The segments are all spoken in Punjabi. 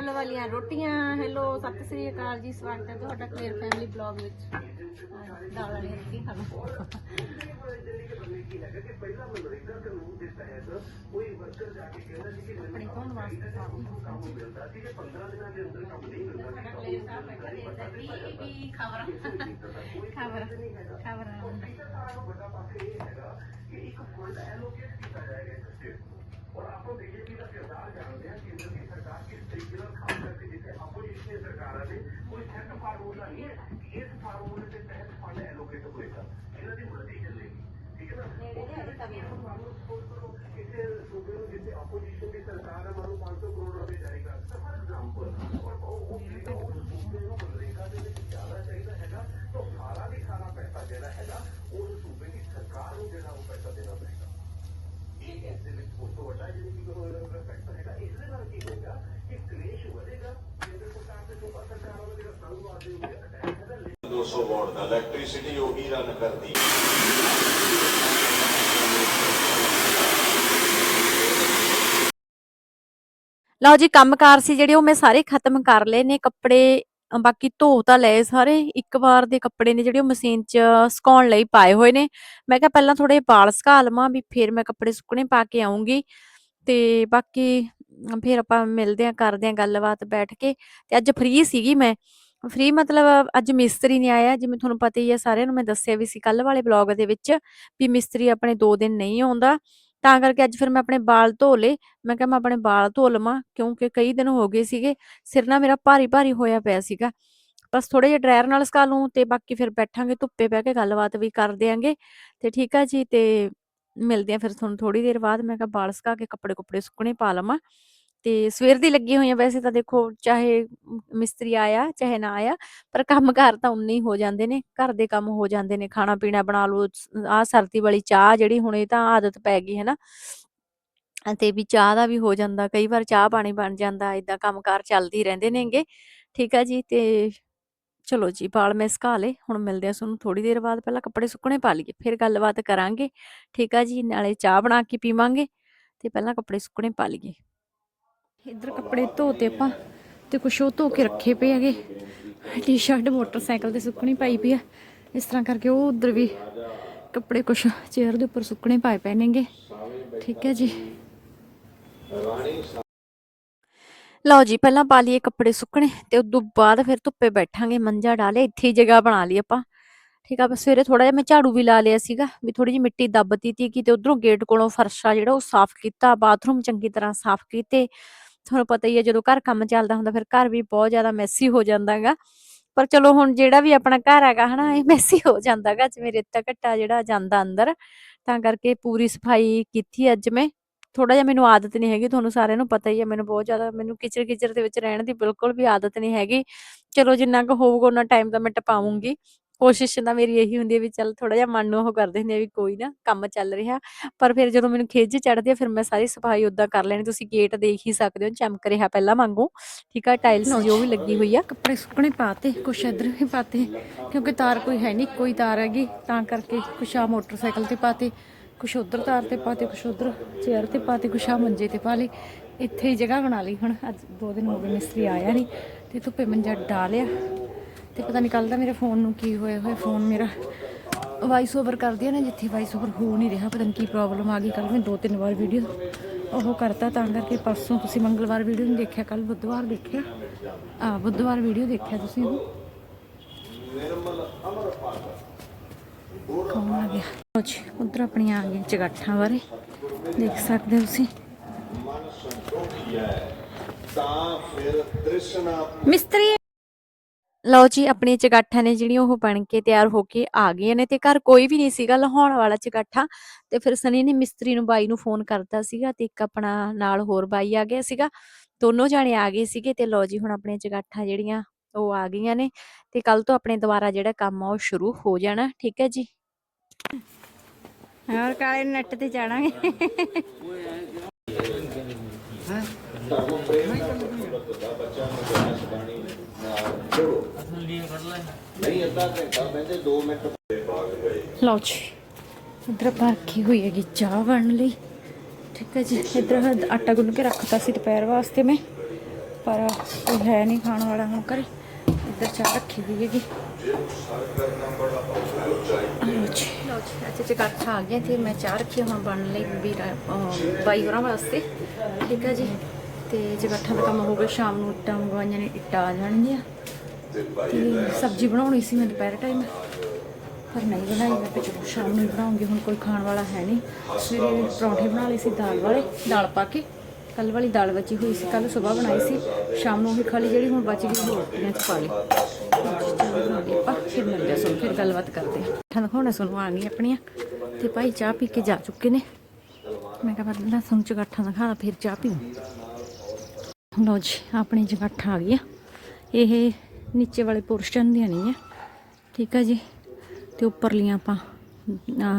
ਕੱਲ ਵਾਲੀਆਂ ਰੋਟੀਆਂ। ਹੈਲੋ ਸਤਿ ਸ੍ਰੀ ਅਕਾਲ ਜੀ ਸਵਾਗਤ ਹੈ ਤੁਹਾਡਾ ਕਲੇਰ ਫੈਮਿਲੀ ਬਲੌਗ ਵਿੱਚ। ਹਾਂ, ਦਾਲ ਵਾਲੀ ਰੋਟੀ ਖਾ ਲਓ ਆਪਣੀ ਧੋਣ ਵਾਸਤੇ ਖਬਰ। ਖਬਰ ਖਬਰ। ਸਰਕਾਰ ਨੂੰ ਜਿਹੜਾ ਉਹ ਪੈਸਾ ਦੇਣਾ ਪਏਗਾ ਇਹ ਸੋ ਤੋਂ ਵੱਡਾ ਜ਼ਿੰਦਗੀ ਕਰੋ ਇਹਦਾ ਪੈਸਾ ਹੈਗਾ ਇਸਦੇ ਨਾਲ ਕੀ ਹੋਏਗਾ ਕਿ ਕਲੇਸ਼ ਦੋ ਸੌ ਵਾਟ ਦਾ ਇਲੈਕਟ੍ਰਿਸਿਟੀ ਉਹੀ ਰਨ ਕਰਦੀ ਲਓ ਜੀ ਕੰਮਕਾਰ ਸੀ ਜਿਹੜੇ ਉਹ ਮੈਂ ਸਾਰੇ ਖਤਮ ਕਰ ਲਏ ਨੇ ਕੱਪੜੇ ਬਾਕੀ ਧੋ ਤਾਂ ਲਏ ਸਾਰੇ। ਇੱਕ ਵਾਰ ਦੇ ਕੱਪੜੇ ਨੇ ਜਿਹੜੇ ਉਹ ਮਸ਼ੀਨ 'ਚ ਸੁਕਾਉਣ ਲਈ ਪਾਏ ਹੋਏ ਨੇ। ਮੈਂ ਕਿਹਾ ਪਹਿਲਾਂ ਥੋੜੇ ਵਾਲ ਸੁਕਾ ਲਵਾਂ ਵੀ ਫਿਰ ਮੈਂ ਕੱਪੜੇ ਸੁੱਕਣੇ ਪਾ ਕੇ ਆਉਂਗੀ ਤੇ ਬਾਕੀ ਅ, ਫਿਰ ਆਪਾਂ ਮਿਲਦੇ ਆਂ ਕਰਦੇ ਆਂ ਗੱਲਬਾਤ ਬੈਠ ਕੇ। ਤੇ ਅੱਜ ਫ੍ਰੀ ਸੀਗੀ ਮੈਂ। ਫ੍ਰੀ ਮਤਲਬ ਅੱਜ ਮਿਸਤਰੀ ਨਹੀਂ ਆਇਆ, ਜਿਵੇਂ ਤੁਹਾਨੂੰ ਪਤਾ ਹੀ ਹੈ ਸਾਰਿਆਂ ਨੂੰ ਮੈਂ ਦੱਸਿਆ ਵੀ ਸੀ ਕੱਲ ਵਾਲੇ ਬਲੌਗ ਦੇ ਵਿੱਚ ਵੀ ਮਿਸਤਰੀ ਆਪਣੇ 2 ਦਿਨ ਨਹੀਂ ਆਉਂਦਾ। ਤਾਂ ਕਰਕੇ ਅੱਜ ਫਿਰ ਮੈਂ ਆਪਣੇ ਵਾਲ ਧੋ ਲਏ। ਮੈਂ ਕਿਹਾ ਮੈਂ ਆਪਣੇ ਵਾਲ ਧੋ ਲਵਾਂ, ਕਿਉਂਕਿ ਕਈ ਦਿਨ ਹੋ ਗਏ ਸੀਗੇ, ਸਿਰ ਨਾ ਮੇਰਾ ਭਾਰੀ ਭਾਰੀ ਹੋਇਆ ਪਿਆ ਸੀਗਾ। ਬਸ ਥੋੜੇ ਜਿਹਾ ਡਰਾਇਰ ਨਾਲ ਸਕਾ ਲੂੰ ਤੇ ਬਾਕੀ ਫਿਰ ਬੈਠਾਂਗੇ, ਧੁੱਪੇ ਬਹਿ ਕੇ ਗੱਲਬਾਤ ਵੀ ਕਰ ਦਿਆਂਗੇ। ਤੇ ਠੀਕ ਆ ਜੀ, ਤੇ ਮਿਲਦੇ ਆ ਫਿਰ ਤੁਹਾਨੂੰ ਥੋੜੀ ਦੇਰ ਬਾਅਦ। ਮੈਂ ਕਿਹਾ ਵਾਲ ਸੁਕਾ ਕੇ ਕੱਪੜੇ ਕੁਪੜੇ ਸੁੱਕਣੇ ਪਾ ਲਵਾਂ। ਤੇ ਸਵੇਰ ਦੀ ਲੱਗੀ ਹੋਈ ਆ, ਵੈਸੇ ਤਾਂ ਦੇਖੋ ਚਾਹੇ ਮਿਸਤਰੀ ਆਇਆ, ਚਾਹੇ ਨਾ ਆਇਆ, ਪਰ ਕੰਮ ਕਾਰ ਤਾਂ ਉਨੇ ਹੀ ਹੋ ਜਾਂਦੇ ਨੇ, ਘਰ ਦੇ ਕੰਮ ਹੋ ਜਾਂਦੇ ਨੇ, ਖਾਣਾ ਪੀਣਾ ਬਣਾ ਲਓ ਆ ਸਰਦੀ ਵਾਲੀ ਚਾਹ ਜਿਹੜੀ ਹੁਣ ਇਹ ਤਾਂ ਆਦਤ ਪੈ ਗਈ ਹੈ ਨਾ। ਅਤੇ ਵੀ ਚਾਹ ਦਾ ਵੀ ਹੋ ਜਾਂਦਾ, ਕਈ ਵਾਰ ਚਾਹ ਪਾਣੀ ਬਣ ਜਾਂਦਾ ਇਦਾਂ ਕੰਮਕਾਰ ਚੱਲਦੇ ਹੀ ਰਹਿੰਦੇ ਨੇਗੇ ਠੀਕ ਆ ਜੀ, ਤੇ ਚਲੋ ਜੀ, ਵਾਲ ਮੈਂ ਸੁਕਾ ਲਏ, ਹੁਣ ਮਿਲਦੇ ਆ ਤੁਹਾਨੂੰ ਥੋੜੀ ਦੇਰ ਬਾਅਦ, ਪਹਿਲਾਂ ਕੱਪੜੇ ਸੁੱਕਣੇ ਪਾ ਲਈਏ, ਫਿਰ ਗੱਲਬਾਤ ਕਰਾਂਗੇ। ਠੀਕ ਆ ਜੀ, ਨਾਲੇ ਚਾਹ ਬਣਾ ਕੇ ਪੀਵਾਂਗੇ, ਤੇ ਪਹਿਲਾਂ ਕੱਪੜੇ ਸੁੱਕਣੇ ਪਾ ਲਈਏ। ਇੱਧਰ ਕੱਪੜੇ ਧੋਤੇ ਆਪਾਂ ਤੇ ਕੁਛ ਉਹ ਧੋ ਕੇ ਰੱਖੇ ਪਏ ਹੈਗੇ। ਟੀ-ਸ਼ਰਟ ਮੋਟਰਸਾਈਕਲ ਤੇ ਸੁੱਕਣੀ ਪਾਈ ਪਈ ਆ। ਇਸ ਤਰ੍ਹਾਂ ਕਰਕੇ ਉਹ ਉਧਰ ਵੀ ਕੱਪੜੇ ਕੁਛ ਚੇਅਰ ਦੇ ਉੱਪਰ ਸੁੱਕਣੇ ਪਾਏ ਪਏ ਨੇਗੇ। ਠੀਕ ਹੈ ਜੀ। ਲਓ ਜੀ, ਪਹਿਲਾਂ ਪਾ ਲਈਏ ਕੱਪੜੇ ਸੁੱਕਣੇ ਤੇ ਉਦੋਂ ਬਾਅਦ ਫਿਰ ਧੁੱਪੇ ਬੈਠਾਂਗੇ, ਮੰਜਾ ਡਾਲੇ ਇੱਥੇ ਹੀ ਜਗ੍ਹਾ ਬਣਾ ਲਈ ਆਪਾਂ। ਠੀਕ ਆ, ਬਸ ਸਵੇਰੇ ਥੋੜਾ ਜਿਹਾ ਮੈਂ ਝਾੜੂ ਵੀ ਲਾ ਲਿਆ ਸੀਗਾ ਵੀ ਥੋੜੀ ਜਿਹੀ ਮਿੱਟੀ ਦੱਬਤੀ ਤੀ ਕਿਤੇ ਉਧਰੋਂ ਗੇਟ ਕੋਲੋਂ ਫਰਸ਼ ਆ ਜਿਹੜਾ ਉਹ ਸਾਫ਼ ਕੀਤਾ, ਬਾਥਰੂਮ ਚੰਗੀ ਤਰ੍ਹਾਂ ਸਾਫ਼ ਕੀਤੇ। ਤੁਹਾਨੂੰ ਪਤਾ ਹੀ ਹੈ, ਜਦੋਂ ਘਰ ਕੰਮ ਚੱਲਦਾ ਹੁੰਦਾ, ਫਿਰ ਘਰ ਵੀ ਬਹੁਤ ਜ਼ਿਆਦਾ ਮੈਸੀ ਹੋ ਜਾਂਦਾਗਾ ਪਰ ਚਲੋ ਹੁਣ ਜਿਹੜਾ ਵੀ ਆਪਣਾ ਘਰ ਹੈਗਾ, ਹਨਾ, ਇਹ ਮੈਸੀ ਹੋ ਜਾਂਦਾਗਾ ਜਿਵੇਂ ਰੇਤਾ ਘੱਟਾ ਜਿਹੜਾ ਜਾਂਦਾ ਅੰਦਰ, ਤਾਂ ਕਰਕੇ ਪੂਰੀ ਸਫ਼ਾਈ ਕੀਤੀ ਅੱਜ ਮੈਂ। ਥੋੜਾ ਜਿਹਾ ਮੈਨੂੰ ਆਦਤ ਨਹੀਂ ਹੈਗੀ, ਤੁਹਾਨੂੰ ਸਾਰਿਆਂ ਨੂੰ ਪਤਾ ਹੀ ਹੈ, ਮੈਨੂੰ ਬਹੁਤ ਜ਼ਿਆਦਾ, ਮੈਨੂੰ ਕਿਚਰ ਕਿਚਰ ਦੇ ਵਿੱਚ ਰਹਿਣ ਦੀ ਬਿਲਕੁਲ ਵੀ ਆਦਤ ਨਹੀਂ ਹੈਗੀ। ਚਲੋ ਜਿੰਨਾ ਕੁ ਹੋਊਗਾ ਉਹਨਾਂ ਟਾਈਮ ਦਾ ਮੈਂ ਟਪਾਉਂਗੀ ਕੋਸ਼ਿਸ਼ ਤਾਂ ਮੇਰੀ ਇਹੀ ਹੁੰਦੀ ਹੈ ਵੀ ਚੱਲ ਥੋੜਾ ਜਿਹਾ ਮਨ ਨੂੰ ਉਹ ਕਰਦੇ ਹੁੰਦੇ ਆ ਵੀ ਕੋਈ ਨਾ ਕੰਮ ਚੱਲ ਰਿਹਾ। ਪਰ ਫਿਰ ਜਦੋਂ ਮੈਨੂੰ ਖਿੱਚ ਚੜਦੀ ਆ ਫਿਰ ਮੈਂ ਸਾਰੀ ਸਫ਼ਾਈ ਉਦਾਂ ਕਰ ਲੈਣੀ। ਤੁਸੀਂ ਗੇਟ ਦੇਖ ਹੀ ਸਕਦੇ ਹੋ ਚਮਕ ਰਿਹਾ ਪਹਿਲਾਂ ਵਾਂਗੂ। ਠੀਕ ਆ ਟਾਈਲਸ ਜੋ ਵੀ ਲੱਗੀ ਹੋਈ ਆ। ਕੱਪੜੇ ਸੁੱਕਣੇ ਪਾਤੇ ਕੁਛ ਇੱਧਰ ਵੀ ਪਾਤੇ ਕਿਉਂਕਿ ਤਾਰ ਕੋਈ ਹੈ ਨਹੀਂ ਕੋਈ ਤਾਰ ਹੈਗੀ। ਤਾਂ ਕਰਕੇ ਕੁਛ ਆ ਮੋਟਰਸਾਈਕਲ ਤੇ ਪਾਤੇ ਕੁਛ ਉਧਰ ਤਾਰ ਤੇ ਪਾਤੇ ਕੁਛ ਉਧਰ ਚੇਅਰ ਤੇ ਪਾਤੇ ਕੁਛ ਆ ਮੰਜੇ ਤੇ ਪਾ ਲਏ। ਇੱਥੇ ਹੀ ਜਗ੍ਹਾ ਬਣਾ ਲਈ ਹੁਣ। ਅੱਜ ਦੋ ਦਿਨ ਹੋ ਗਏ ਮਿਸਤਰੀ ਆਇਆ ਨਹੀਂ ਤੇ ਧੁੱਪੇ ਮੰਜਾ ਡਾਲਿਆ ਤੇ ਪਤਾ ਨਹੀਂ ਕੱਲ ਦਾ ਮੇਰੇ ਫੋਨ ਨੂੰ ਕੀ ਹੋਇਆ ਹੋਇਆ ਫੋਨ ਮੇਰਾ ਵਾਇਸ ਓਵਰ ਕਰਦੀ ਆ ਨਾ ਜਿੱਥੇ ਵਾਇਸ ਓਵਰ ਹੋ ਨਹੀਂ ਰਿਹਾ ਪਤਾ ਨਹੀਂ ਕੀ ਪ੍ਰੋਬਲਮ ਆ ਗਈ। ਕੱਲ ਮੈਂ ਦੋ ਤਿੰਨ ਵਾਰ ਵੀਡੀਓ ਉਹ ਕਰਤਾ ਤਾਂ ਕਰਕੇ ਪਰਸੋਂ ਤੁਸੀਂ ਮੰਗਲਵਾਰ ਵੀਡੀਓ ਨਹੀਂ ਦੇਖਿਆ ਕੱਲ ਬੁੱਧਵਾਰ ਦੇਖਿਆ। ਆ ਬੁੱਧਵਾਰ ਵੀਡੀਓ ਦੇਖਿਆ ਤੁਸੀਂ ਉਹ? ਕੌਣ ਆ ਗਿਆ? ਜੀ ਉਧਰ ਆਪਣੀਆਂ ਆ ਗਈਆਂ ਚਗਾਠਾਂ ਬਾਰੇ ਦੇਖ ਸਕਦੇ ਹੋ ਤੁਸੀਂ। ਤਾਂ ਫਿਰ ਤ੍ਰਿਸ਼ਨਾ ਮਿਸਤਰੀ ਲਓ ਜੀ ਆਪਣੀਆਂ ਚਗਾਠਾਂ ਨੇ ਜਿਹੜੀਆਂ ਉਹ ਬਣ ਕੇ ਤਿਆਰ ਹੋ ਕੇ ਆ ਗਈਆਂ ਨੇ ਤੇ ਘਰ ਕੋਈ ਵੀ ਨਹੀਂ ਸੀਗਾ ਲਹਾਉਣ ਵਾਲਾ ਚਗਾਠਾ। ਤੇ ਫਿਰ ਸਨੀ ਨੇ ਮਿਸਤਰੀ ਨੂੰ ਬਾਈ ਨੂੰ ਫੋਨ ਕਰਤਾ ਸੀਗਾ ਤੇ ਇੱਕ ਆਪਣਾ ਨਾਲ ਹੋਰ ਬਾਈ ਆ ਗਿਆ ਸੀਗਾ। ਦੋਨੋਂ ਜਾਣੇ ਆ ਗਏ ਸੀਗੇ ਤੇ ਲਓ ਜੀ ਹੁਣ ਆਪਣੀਆਂ ਚਗਾਠਾਂ ਜਿਹੜੀਆਂ ਉਹ ਆ ਗਈਆਂ ਨੇ ਤੇ ਕੱਲ ਤੋਂ ਆਪਣੇ ਦੁਬਾਰਾ ਜਿਹੜਾ ਕੰਮ ਆ ਉਹ ਸ਼ੁਰੂ ਹੋ ਜਾਣਾ ਠੀਕ ਹੈ ਜੀ? ਹੋਰ ਕਾਲੇ ਨੈਟ ਤੇ ਜਾਣਾਂਗੇ। ਨਹੀਂ ਅੱਧਾ ਘੰਟਾ ਬੈਠੇ 2 ਮਿੰਟ ਲਓ ਜੀ ਇਧਰ ਪਾਰਕੀ ਹੋਈ ਹੈਗੀ ਚਾਹ ਬਣਨ ਲਈ। ਠੀਕ ਹੈ ਜੀ ਇਧਰ ਆਟਾ ਗੁੰਨ ਕੇ ਰੱਖਤਾ ਸੀ ਦੁਪਹਿਰ ਵਾਸਤੇ ਮੈਂ ਪਰ ਕੋਈ ਹੈ ਨਹੀਂ ਖਾਣ ਵਾਲਾ ਹੁਣ ਘਰੇ। ਇੱਧਰ ਚਾਹ ਰੱਖੀ ਹੋਈ ਹੈਗੀ। ਲਓ ਜੀ। ਆ ਗਿਆ ਤੇ ਮੈਂ ਚਾਹ ਰੱਖੀ ਹੁਣ ਬਣਨ ਲਈ ਵੀਰ ਅਹ, ਬਾਈ ਹੋਰਾਂ ਵਾਸਤੇ। ਠੀਕ ਹੈ ਜੀ ਤੇ ਜਗਾਠਾਂ ਦਾ ਕੰਮ ਹੋ ਗਿਆ ਸ਼ਾਮ ਨੂੰ ਇੱਟਾਂ ਮੰਗਵਾਈਆਂ ਨੇ ਇੱਟਾਂ ਆ ਜਾਣਗੀਆਂ। ਤੇ ਸਬਜ਼ੀ ਬਣਾਉਣੀ ਸੀ ਮੈਂ ਦੁਪਹਿਰ ਟਾਈਮ ਪਰ ਨਹੀਂ ਬਣਾਈ ਮੈਂ ਚਲੋ ਸ਼ਾਮ ਨੂੰ ਬਣਾਉਂਗੀ ਹੁਣ ਕੋਈ ਖਾਣ ਵਾਲਾ ਹੈ ਨਹੀਂ। ਸਵੇਰੇ ਪਰੌਂਠੇ ਬਣਾ ਲਏ ਸੀ ਦਾਲ ਵਾਲੇ ਦਾਲ ਪਾ ਕੇ। ਕੱਲ ਵਾਲੀ ਦਾਲ ਬਚੀ ਹੋਈ ਸੀ ਕੱਲ ਸਵੇਰ ਬਣਾਈ ਸੀ। ਸ਼ਾਮ ਨੂੰ ਉਹੀ ਖਾ ਲਈ ਜਿਹੜੀ ਹੁਣ ਬਚ ਗਈ ਉਹ ਰੋਟੀਆਂ 'ਚ ਪਾ ਲਈ। ਫਿਰ ਮਿਲਦੇ ਸੁਣ ਫਿਰ ਗੱਲਬਾਤ ਕਰਦੇ ਹਾਂ। ਠੰਡ ਹੋਣਾ ਸੁਣੋ ਆ ਗਈ ਆਪਣੀਆਂ। ਤੇ ਭਾਈ ਚਾਹ ਪੀ ਕੇ ਜਾ ਚੁੱਕੇ ਨੇ। ਮੈਂ ਕਿਹਾ ਪਹਿਲਾਂ ਤੁਹਾਨੂੰ ਚਗਾਠਾਂ ਦਿਖਾ ਫਿਰ ਚਾਹ ਪੀਉ ਲਓ ਜੀ ਆਪਣੀ ਜਗਾਠਾਂ ਆ ਗਈਆਂ। ਇਹ ਨੀਚੇ ਵਾਲੇ ਪੋਰਸ਼ਨ ਦੀਆਂ ਨਹੀਂ ਹੈ। ਠੀਕ ਹੈ ਜੀ। ਤੇ ਉੱਪਰਲੀਆਂ ਆਪਾਂ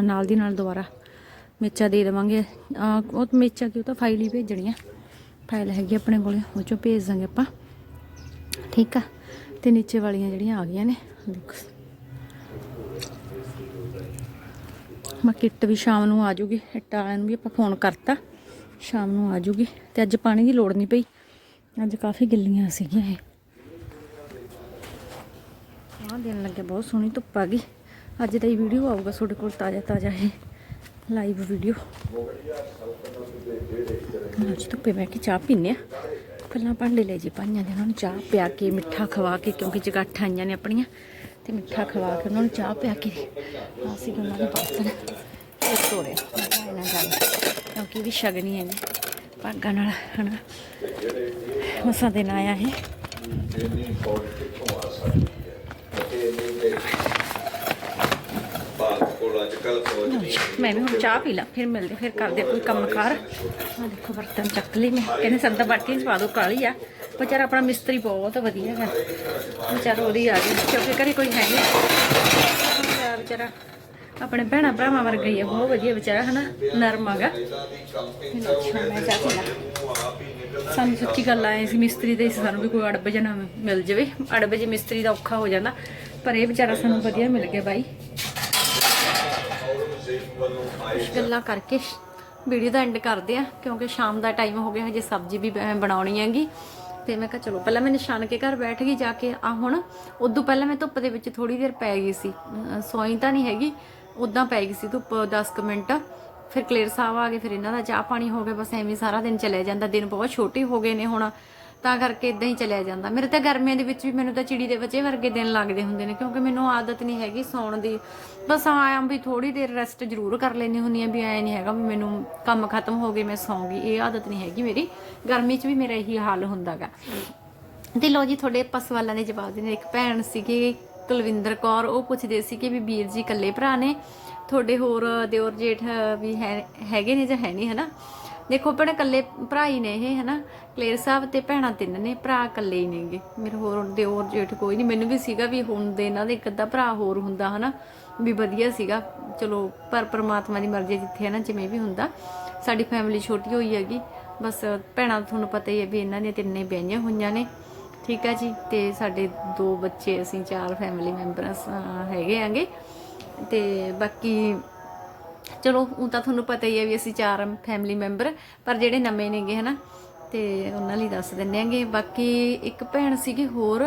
ਨਾਲ ਦੀ ਨਾਲ ਦੁਬਾਰਾ ਮੇਚਾ ਦੇ ਦੇਵਾਂਗੇ। ਉਹ ਮੇਚਾ ਕਿਉਂ ਤਾਂ ਫਾਈਲ ਹੀ ਭੇਜਣੀ ਆ ਫਾਈਲ ਹੈਗੀ ਆਪਣੇ ਕੋਲੇ, ਉਹ ਚੋਂ ਭੇਜ ਦਾਂਗੇ ਆਪਾਂ। ਠੀਕ ਆ। ਤੇ ਨੀਚੇ ਵਾਲੀਆਂ ਜਿਹੜੀਆਂ ਆ ਗਈਆਂ ਨੇ, ਦੇਖੋ। ਮੈਂ ਕਿੱਟ ਵੀ ਸ਼ਾਮ ਨੂੰ ਆ ਜੂਗੀ। ਇੱਟ ਵਾਲਿਆਂ ਨੂੰ ਵੀ ਆਪਾਂ ਫੋਨ ਕਰਤਾ। ਸ਼ਾਮ ਨੂੰ ਆ ਜੂਗੀ। ਤੇ ਅੱਜ ਪਾਣੀ ਦੀ ਲੋੜ ਨਹੀਂ ਪਈ। ਅੱਜ ਕਾਫੀ ਗਿੱਲੀਆਂ ਸੀਗੀਆਂ ਇਹ। ਦਿਨ ਲੱਗਿਆ ਬਹੁਤ ਸੋਹਣੀ ਧੁੱਪ ਆ ਗਈ। ਅੱਜ ਦਾ ਹੀ ਵੀਡੀਓ ਆਊਗਾ ਤੁਹਾਡੇ ਕੋਲ, ਤਾਜ਼ਾ ਤਾਜ਼ਾ ਇਹ ਲਾਈਵ ਵੀਡੀਓ ਅੱਜ ਧੁੱਪੇ ਬਹਿ ਕੇ ਚਾਹ ਪੀਨੇ ਆ। ਪਹਿਲਾਂ ਭਾਂਡੇ ਲੈ ਜੀ ਪਾਈਆਂ ਦੇ, ਉਹਨਾਂ ਨੂੰ ਚਾਹ ਪਿਆ ਕੇ, ਮਿੱਠਾ ਖਵਾ ਕੇ, ਕਿਉਂਕਿ ਜਗਾਠਾਂ ਆਈਆਂ ਨੇ ਆਪਣੀਆਂ, ਤੇ ਮਿੱਠਾ ਖਵਾ ਕੇ ਉਹਨਾਂ ਨੂੰ ਚਾਹ ਪਿਆ ਕੇ। ਅਸੀਂ ਉਹਨਾਂ ਨੂੰ ਪਾਸਨ ਇਹ ਤੋੜੇ ਇਹਨਾਂ ਗੱਲ, ਕਿਉਂਕਿ ਇਹ ਵੀ ਸ਼ਗਨੀ ਹੈ ਭਾਗਾਂ ਨਾਲ, ਹਨਾ। ਮਸਾਂ ਦਿਨ ਆਇਆ ਹੈ ਇੰਨੀ ਫੌਜ ਭਾਰਤ ਕੋਲ ਅੱਜ ਕੱਲ ਫੌਜ ਨਹੀਂ ਮੈਂ ਵੀ ਹੁਣ ਚਾਹ ਪੀ ਲਾਂ, ਫਿਰ ਮਿਲਦੇ, ਫਿਰ ਕਰਦੇ ਕੋਈ ਕੰਮਕਾਰ ਆ ਦੇਖੋ ਬਰਤਨ ਚੱਕ ਲਈ ਮੈਂ, ਕਹਿੰਦੇ ਸੰਦਾ ਬਾਟੀ ਚ ਪਾ ਦੋ, ਕਾਲੀ ਆ। ਵਿਚਾਰਾ ਆਪਣਾ ਮਿਸਤਰੀ ਬਹੁਤ ਵਧੀਆ ਹੈ। ਵਿਚਾਰਾ ਉਹਦੀ ਆ ਗਈ ਕਿਉਂਕਿ ਘਰੇ ਕੋਈ ਹੈ ਨਹੀਂ। ਵਿਚਾਰਾ- ਆਪਣੇ ਭੈਣਾ ਭਰਾਵਾਂ ਵਰਗਾ ਹੀ ਆ, ਬਹੁਤ ਵਧੀਆ ਵਿਚਾਰਾ, ਹਨਾ? ਨਰਮ ਹੈਗਾ ਅੱਛਾ, ਮੈਂ ਚਾਹ ਪੀ ਲਾਂ। ਸਾਨੂੰ ਸੱਚੀ ਗੱਲ ਆਏ ਸੀ, ਮਿਸਤਰੀ ਦੇ ਸਾਨੂੰ ਵੀ ਕੋਈ ਅੜਬ ਜਾਂ ਨਾ ਮਿਲ ਜਾਵੇ। ਅੜਬ ਜੇ ਮਿਸਤਰੀ ਦਾ ਔਖਾ ਹੋ ਜਾਂਦਾ। ਪਰ ਇਹ ਵਿਚਾਰਾ ਸਾਨੂੰ ਵਧੀਆ ਮਿਲ ਗਿਆ ਬਾਈ। ਗੱਲਾਂ ਕਰਕੇ ਵੀਡੀਓ ਦਾ ਐਂਡ ਕਰਦੇ ਆ ਕਿਉਂਕਿ ਸ਼ਾਮ ਦਾ ਟਾਈਮ ਹੋ ਗਿਆ, ਹਜੇ ਸਬਜ਼ੀ ਵੀ ਬਣਾਉਣੀ ਹੈਗੀ। ਤੇ ਮੈਂ ਕਿਹਾ ਚਲੋ, ਪਹਿਲਾਂ ਮੈਂ ਨਿਸ਼ਾਨ ਕੇ ਘਰ ਬੈਠ ਗਈ ਜਾ ਕੇ। ਆ ਹੁਣ ਉਦੋਂ ਪਹਿਲਾਂ ਮੈਂ ਧੁੱਪ ਦੇ ਵਿੱਚ ਥੋੜੀ ਦੇਰ ਪੈ ਗਈ ਸੀ। ਸੋਈ ਤਾਂ ਨਹੀਂ ਹੈਗੀ, ਉਦਾਂ ਪੈ ਗਈ ਸੀ ਧੁੱਪ 10 ਕੁ ਮਿੰਟ। ਫਿਰ ਕਲੇਰ ਸਾਹਿਬ ਆ ਗਏ, ਫਿਰ ਇਹਨਾਂ ਦਾ ਚਾਹ ਪਾਣੀ ਹੋ ਗਿਆ, ਬਸ ਐਵੇਂ ਸਾਰਾ ਦਿਨ ਚੱਲਿਆ ਜਾਂਦਾ। ਦਿਨ ਬਹੁਤ ਛੋਟੇ ਹੋ ਗਏ ਨੇ ਹੁਣ। ਤਾਂ ਕਰਕੇ ਇਦਾਂ ਹੀ ਚਲਿਆ ਜਾਂਦਾ। ਮੇਰੇ ਤਾਂ ਗਰਮੀਆਂ ਦੇ ਵਿੱਚ ਵੀ ਮੈਨੂੰ ਤਾਂ ਚਿੜੀ ਦੇ ਬੱਚੇ ਵਰਗੇ ਦਿਨ ਲੱਗਦੇ ਹੁੰਦੇ ਨੇ, ਕਿਉਂਕਿ ਮੈਨੂੰ ਆਦਤ ਨਹੀਂ ਹੈਗੀ ਸੌਣ ਦੀ। ਬਸ ਆਇਆ ਵੀ ਥੋੜੀ ਦੇਰ ਰੈਸਟ ਜ਼ਰੂਰ ਕਰ ਲੈਣੀ ਹੁੰਦੀ ਆ ਵੀ ਐ ਨਹੀਂ ਹੈਗਾ ਵੀ ਮੈਨੂੰ ਕੰਮ ਖਤਮ ਹੋ ਗਏ, ਮੈਂ ਸੌਂਗੀ। ਇਹ ਆਦਤ ਨਹੀਂ ਹੈਗੀ ਮੇਰੀ। ਗਰਮੀ 'ਚ ਵੀ ਮੇਰਾ ਇਹੀ ਹਾਲ ਹੁੰਦਾਗਾ ਤੇ ਲੋ ਜੀ, ਤੁਹਾਡੇ ਆਪਾਂ ਸਵਾਲਾਂ ਦੇ ਜਵਾਬ ਦੇਣੇ ਇੱਕ ਭੈਣ ਸੀਗੀ, ਕੁਲਵਿੰਦਰ ਕੌਰ, ਉਹ ਪੁੱਛਦੇ ਸੀ ਕਿ ਵੀ ਵੀਰ ਜੀ ਇਕੱਲੇ ਭਰਾ ਨੇ? ਤੁਹਾਡੇ ਹੋਰ ਦਿਓਰ ਜੇਠ ਵੀ ਹੈ, ਹੈਗੇ ਨੇ ਜਾਂ ਹੈ ਨਹੀਂ, ਹਨਾ? ਦੇਖੋ ਭੈਣੇ ਇਕੱਲੇ ਭਰਾ ਹੀ ਨੇ ਇਹ, ਹਨਾ? ਕਲੇਰ ਸਾਹਿਬ ਤੇ ਭੈਣਾਂ ਤਿੰਨ ਨੇ, ਭਰਾ ਇਕੱਲੇ ਹੀ ਨੇਗੇ। ਮੇਰੇ ਹੋਰ ਦਿਓਰ ਜੇਠ ਕੋਈ ਨਹੀਂ। ਮੈਨੂੰ ਵੀ ਸੀਗਾ ਵੀ ਹੁਣ ਦੇ ਇਹਨਾਂ ਦੇ ਇੱਕ ਅੱਧਾ ਭਰਾ ਹੋਰ ਹੁੰਦਾ, ਹਨਾ? ਵੀ ਵਧੀਆ ਸੀਗਾ। ਚਲੋ, ਪਰ ਪ੍ਰਮਾਤਮਾ ਦੀ ਮਰਜ਼ੀ ਜਿੱਥੇ ਹੈ ਨਾ ਜਿਵੇਂ ਵੀ ਹੁੰਦਾ। ਸਾਡੀ ਫੈਮਿਲੀ ਛੋਟੀ ਹੋਈ ਹੈਗੀ। ਬਸ ਭੈਣਾਂ ਤੁਹਾਨੂੰ ਪਤਾ ਹੀ ਹੈ ਵੀ ਇਹਨਾਂ ਨੇ ਤਿੰਨੇ ਵਿਆਹੀਆਂ ਹੋਈਆਂ ਨੇ। ਠੀਕ ਹੈ ਜੀ? ਤੇ ਸਾਡੇ ਦੋ ਬੱਚੇ, ਅਸੀਂ ਚਾਰ ਫੈਮਿਲੀ ਮੈਂਬਰ ਹੈਗੇ ਆਂਗੇ ਤੇ ਬਾਕੀ ਚਲੋ ਉਹ ਤਾਂ ਤੁਹਾਨੂੰ ਪਤਾ ਹੀ ਹੈ ਵੀ ਅਸੀਂ ਚਾਰ ਫੈਮਿਲੀ ਮੈਂਬਰ ਪਰ ਜਿਹੜੇ ਨਵੇਂ ਨੇਗੇ, ਹਨਾ, ਤੇ ਉਹਨਾਂ ਲਈ ਦੱਸ ਦਿੰਦੇ ਆਂਗੇ ਬਾਕੀ ਇੱਕ ਭੈਣ ਸੀਗੀ ਹੋਰ